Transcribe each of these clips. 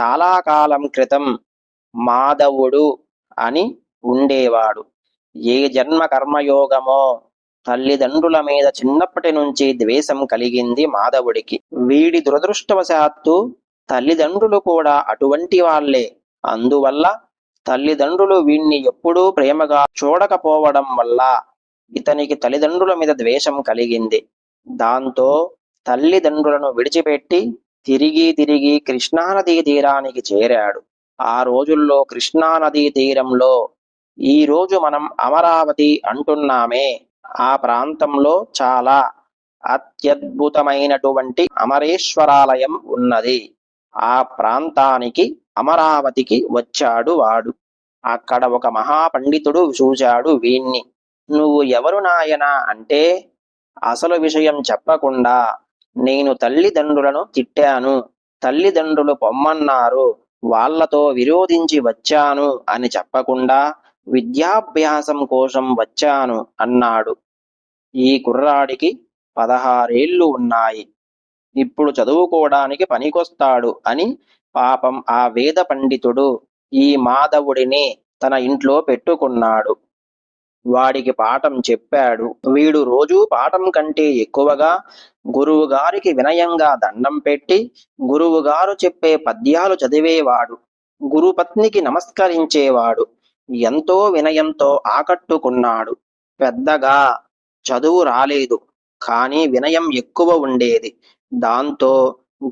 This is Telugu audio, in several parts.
చాలా కాలం క్రితం మాధవుడు అని ఉండేవాడు. ఏ జన్మ కర్మయోగమో తల్లిదండ్రుల మీద చిన్నప్పటి నుంచి ద్వేషం కలిగింది మాధవుడికి. వీడి దురదృష్టవశాత్తు తల్లిదండ్రులు కూడా అటువంటి వాళ్ళే. అందువల్ల తల్లిదండ్రులు వీణ్ణి ఎప్పుడూ ప్రేమగా చూడకపోవడం వల్ల ఇతనికి తల్లిదండ్రుల మీద ద్వేషం కలిగింది. దాంతో తల్లిదండ్రులను విడిచిపెట్టి తిరిగి తిరిగి కృష్ణానదీ తీరానికి చేరాడు. ఆ రోజుల్లో కృష్ణానదీ తీరంలో ఈ రోజు మనం అమరావతి అంటున్నామే. ఆ ప్రాంతంలో చాలా అత్యద్భుతమైనటువంటి అమరేశ్వరాలయం ఉన్నది. ఆ ప్రాంతానికి అమరావతికి వచ్చాడు వాడు. అక్కడ ఒక మహాపండితుడు చూశాడు వీణ్ణి. నువ్వు ఎవరు నాయనా? అంటే అసలు విషయం చెప్పకుండా నేను తల్లిదండ్రులను తిట్టాను తల్లిదండ్రులు పొమ్మన్నారు వాళ్ళతో విరోధించి వచ్చాను అని చెప్పకుండా విద్యాభ్యాసం కోసం వచ్చాను అన్నాడు. ఈ కుర్రాడికి పదహారేళ్ళు ఉన్నాయి. ఇప్పుడు చదువుకోవడానికి పనికొస్తాడు అని పాపం ఆ వేద పండితుడు ఈ మాధవుడిని తన ఇంట్లో పెట్టుకున్నాడు. వాడికి పాఠం చెప్పాడు. వీడు రోజూ పాఠం కంటే ఎక్కువగా గురువు గారికి వినయంగా దండం పెట్టి గురువు గారు చెప్పే పద్యాలు చదివేవాడు. గురుపత్నికి నమస్కరించేవాడు. ఎంతో వినయంతో ఆకట్టుకున్నాడు. పెద్దగా చదువు రాలేదు. కానీ వినయం ఎక్కువ ఉండేది. దాంతో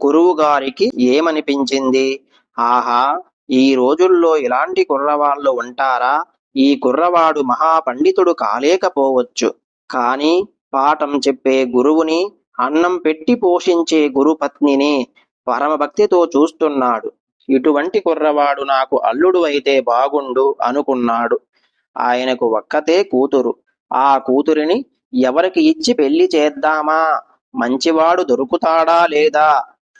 గురువు గారికి ఏమనిపించింది? ఆహా ఈ రోజుల్లో ఇలాంటి కుర్రవాళ్ళు ఉంటారా? ఈ కుర్రవాడు మహాపండితుడు కాలేకపోవచ్చు. కానీ పాఠం చెప్పే గురువుని అన్నం పెట్టి పోషించే గురుపత్నిని పరమభక్తితో చూస్తున్నాడు. ఇటువంటి కుర్రవాడు నాకు అల్లుడు అయితే బాగుండు అనుకున్నాడు. ఆయనకు ఒక్కతే కూతురు. ఆ కూతురిని ఎవరికి ఇచ్చి పెళ్ళి చేద్దామా? మంచివాడు దొరుకుతాడా లేదా?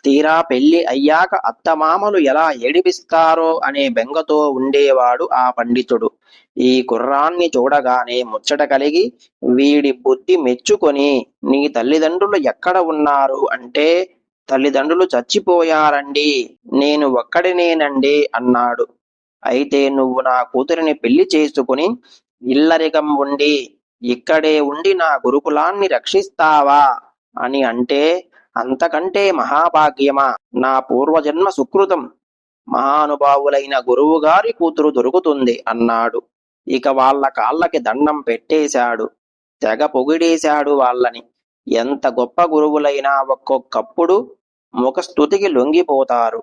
తీరా పెళ్ళి అయ్యాక అత్తమామలు ఎలా ఏడిపిస్తారో అనే బెంగతో ఉండేవాడు ఆ పండితుడు. ఈ కుర్రాన్ని చూడగానే ముచ్చట కలిగి వీడి బుద్ధి మెచ్చుకొని నీ తల్లిదండ్రులు ఎక్కడ ఉన్నారు అంటే తల్లిదండ్రులు చచ్చిపోయారండి నేను ఒక్కడినేనండి అన్నాడు. అయితే నువ్వు నా కూతురిని పెళ్ళి చేసుకుని ఇల్లరికం ఉండి ఇక్కడే ఉండి నా గురుకులాన్ని రక్షిస్తావా అని అంటే అంతకంటే మహాభాగ్యమా? నా పూర్వజన్మ సుకృతం. మహానుభావులైన గురువుగారి కూతురు దొరుకుతుంది అన్నాడు. ఇక వాళ్ళ కాళ్ళకి దండం పెట్టేశాడు. తెగ పొగిడేశాడు వాళ్ళని. ఎంత గొప్ప గురువులైనా ఒక్కొక్కప్పుడు ముఖస్థుతికి లొంగిపోతారు.